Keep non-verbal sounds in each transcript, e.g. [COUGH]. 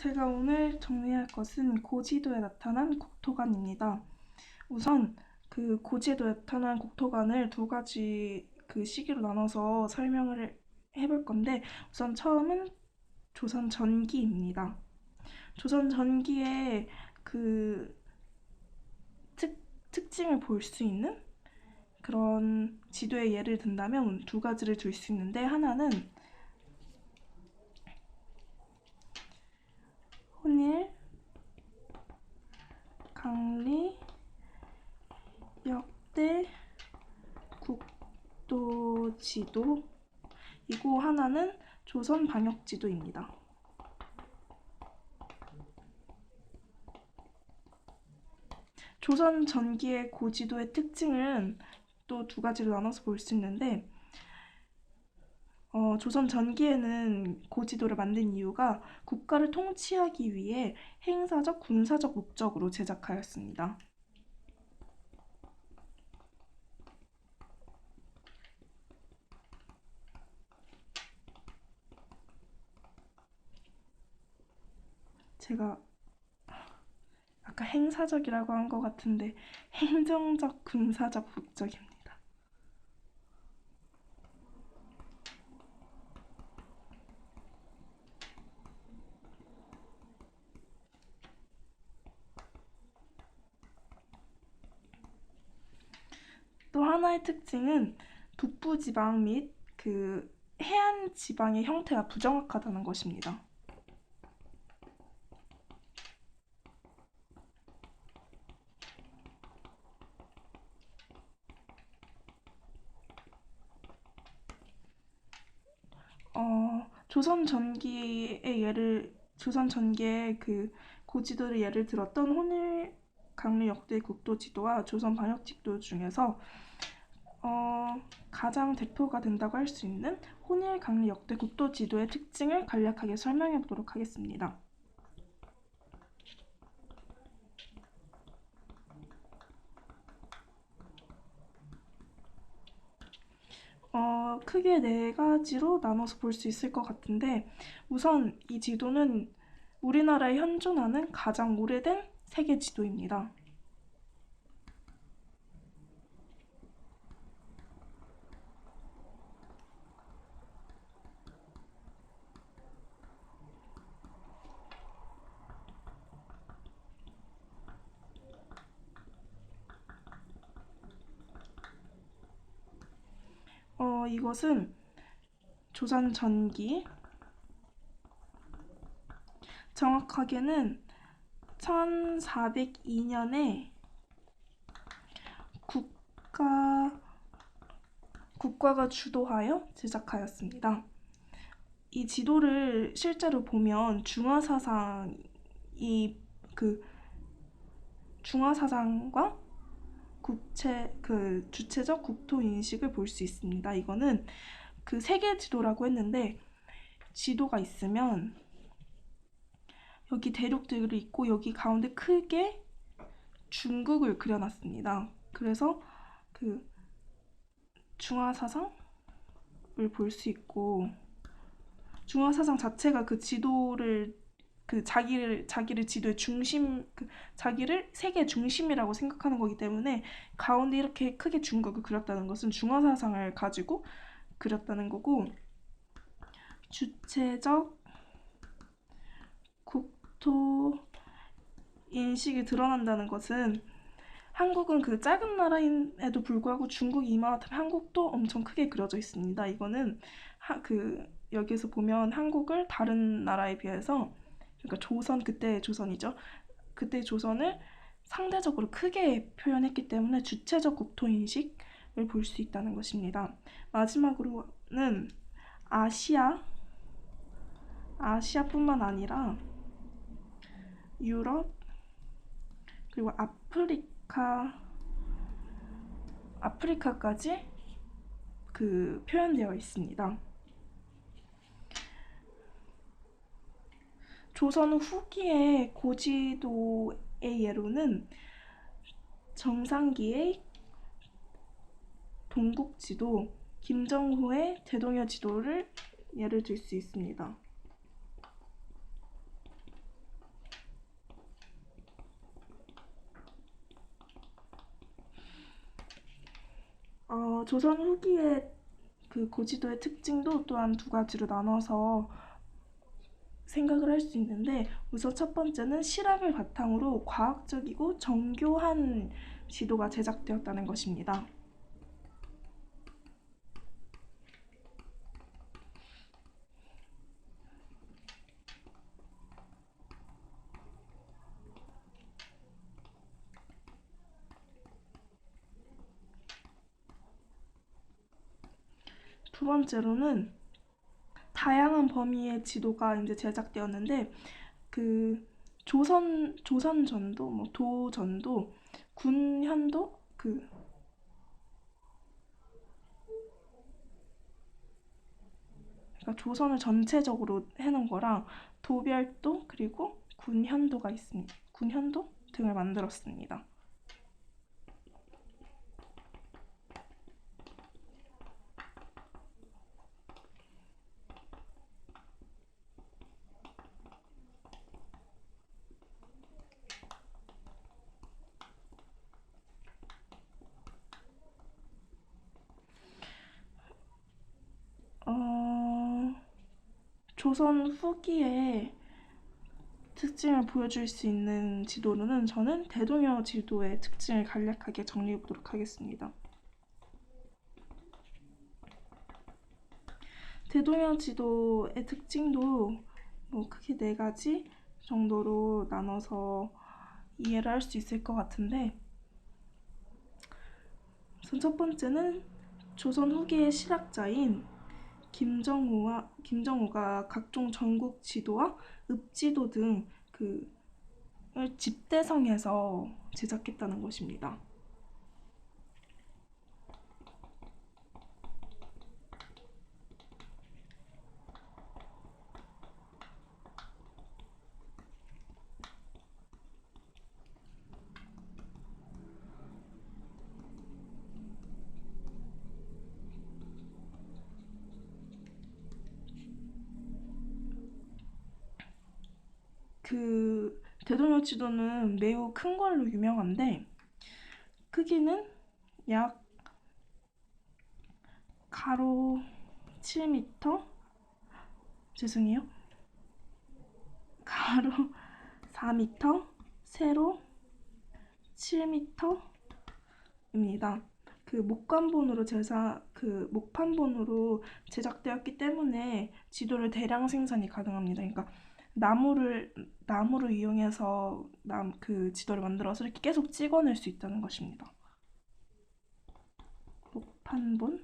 제가 오늘 정리할 것은 고지도에 나타난 국토관입니다. 우선 그 고지도에 나타난 국토관을 두 가지 그 시기로 나눠서 설명을 해볼 건데 우선 처음은 조선 전기입니다. 조선 전기의 그 특, 특징을 볼 수 있는 그런 지도의 예를 든다면 두 가지를 들 수 있는데 하나는 혼일, 강리, 역대, 국도 지도 이고 하나는 조선 방역 지도입니다. 조선 전기의 고지도의 특징은 또 두 가지로 나눠서 볼 수 있는데 어, 조선 전기에는 고지도를 만든 이유가 국가를 통치하기 위해 행사적, 군사적 목적으로 제작하였습니다. 제가 아까 행사적이라고 한 것 같은데 행정적, 군사적 목적입니다. 또 하나의 특징은 북부 지방 및 그 해안 지방의 형태가 부정확하다는 것입니다. 어, 조선 전기의 예를 조선 전기의 그 고지도를 예를 들었던 혼일 강릉 역대 국도 지도와 조선 방역 지도 중에서 어, 가장 대표가 된다고 할 수 있는 혼일 강릉 역대 국도 지도의 특징을 간략하게 설명해 보도록 하겠습니다. 어, 크게 네 가지로 나눠서 볼 수 있을 것 같은데 우선 이 지도는 우리나라에 현존하는 가장 오래된 세계 지도입니다. 어, 이것은 조선 전기 정확하게는 1402년에 국가 국가가 주도하여 제작하였습니다. 이 지도를 실제로 보면 중화 사상이 그 중화 사상과 국채 그 주체적 국토 인식을 볼 수 있습니다. 이거는 그 세계 지도라고 했는데 지도가 있으면 여기 대륙들이 있고 여기 가운데 크게 중국을 그려놨습니다. 그래서 그 중화 사상을 볼 수 있고 중화 사상 자체가 그 지도를 그 자기를 자기를 지도의 중심 그 자기를 세계 중심이라고 생각하는 거기 때문에 가운데 이렇게 크게 중국을 그렸다는 것은 중화 사상을 가지고 그렸다는 거고 주체적 국토 인식이 드러난다는 것은 한국은 그 작은 나라임에도 불구하고 중국이 이만하면 한국도 엄청 크게 그려져 있습니다. 이거는 하, 그 여기서 보면 한국을 다른 나라에 비해서 그러니까 조선 그때 조선이죠. 그때 조선을 상대적으로 크게 표현했기 때문에 주체적 국토 인식을 볼 수 있다는 것입니다. 마지막으로는 아시아 아시아뿐만 아니라 유럽 그리고 아프리카 아프리카까지 그 표현되어 있습니다. 조선 후기의 고지도의 예로는 정상기의 동국지도, 김정호의 대동여 지도를 예를 들 수 있습니다. 어, 조선 후기의 그 고지도의 특징도 또한 두 가지로 나눠서 생각을 할 수 있는데 우선 첫 번째는 실학을 바탕으로 과학적이고 정교한 지도가 제작되었다는 것입니다. 두 번째로는 다양한 범위의 지도가 이제 제작되었는데 그 조선 조선 전도 뭐 도전도 군현도 그 그러니까 조선을 전체적으로 해놓은 거랑 도별도 그리고 군현도가 있습니다. 군현도 등을 만들었습니다. 어, 조선 후기에 특징을 보여줄 수 있는 지도로는 저는 대동여 지도의 특징을 간략하게 정리해 보도록 하겠습니다. 대동여 지도의 특징도 뭐 크게 네 가지 정도로 나눠서 이해를 할 수 있을 것 같은데 우선 첫 번째는 조선 후기의 실학자인 김정우와 김정우가 각종 전국 지도와 읍지도 등 그을 집대성해서 제작했다는 것입니다. 그 대동여 지도는 매우 큰 걸로 유명한데 크기는 약 가로 7m 죄송해요. 가로 [LAUGHS] 4m, 세로 7m입니다. 그 목관본으로 제작 그 목판본으로 제작되었기 때문에 지도를 대량 생산이 가능합니다. 그러니까 나무를 나무를 이용해서 남 그 지도를 만들어서 이렇게 계속 찍어낼 수 있다는 것입니다. 목판본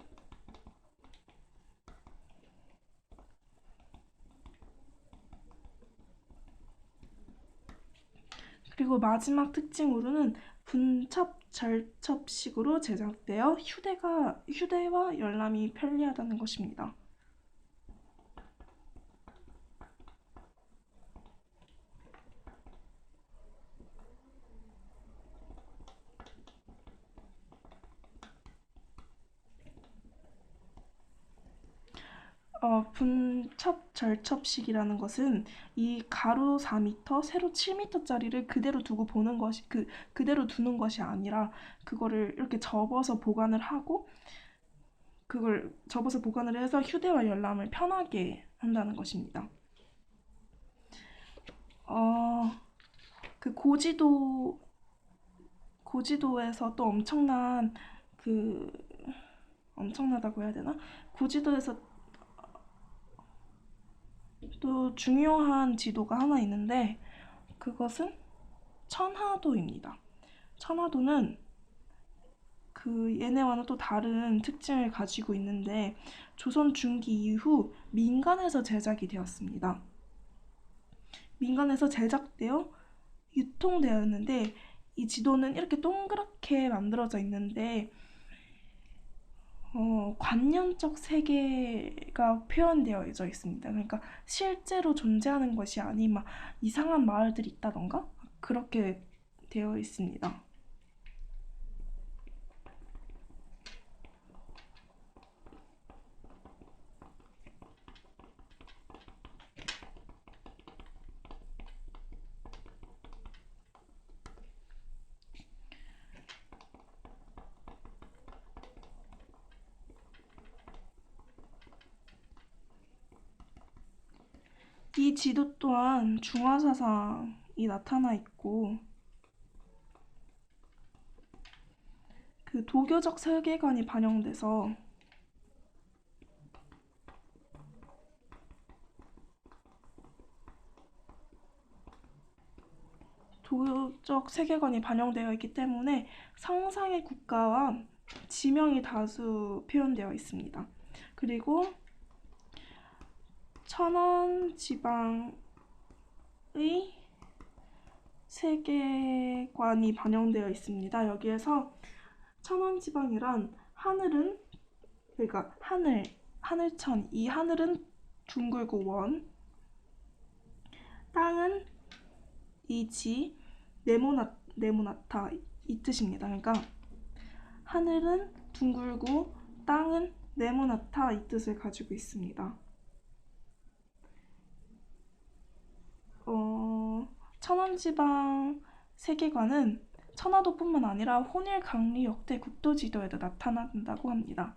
그리고 마지막 특징으로는 분첩 절첩식으로 제작되어 휴대가 휴대와 열람이 편리하다는 것입니다. 어, 분첩 절첩식이라는 것은 이 가로 4m, 세로 7m짜리를 그대로 두고 보는 것이 그 그대로 두는 것이 아니라 그거를 이렇게 접어서 보관을 하고 그걸 접어서 보관을 해서 휴대와 열람을 편하게 한다는 것입니다. 어, 그 고지도 고지도에서 또 엄청난 그 엄청나다고 해야 되나? 고지도에서 또 중요한 지도가 하나 있는데 그것은 천하도입니다. 천하도는 그 얘네와는 또 다른 특징을 가지고 있는데 조선 중기 이후 민간에서 제작이 되었습니다. 민간에서 제작되어 유통되었는데 이 지도는 이렇게 동그랗게 만들어져 있는데 어, 관념적 세계가 표현되어 있습니다. 그러니까 실제로 존재하는 것이 아닌 막 이상한 마을들이 있다던가 그렇게 되어 있습니다. 지도 또한 중화사상이 나타나 있고 그 도교적 세계관이 반영돼서 도교적 세계관이 반영되어 있기 때문에 상상의 국가와 지명이 다수 표현되어 있습니다. 그리고 천안 지방의 세계관이 반영되어 있습니다. 여기에서 천안 지방이란 하늘은 그러니까 하늘 하늘천 이 하늘은 둥글고 원 땅은 이지 네모나 네모나타 이 뜻입니다. 그러니까 하늘은 둥글고 땅은 네모나타 이 뜻을 가지고 있습니다. 어, 천안지방 세계관은 천화도뿐만 아니라 혼일 강리 역대 국도 지도에도 나타난다고 합니다.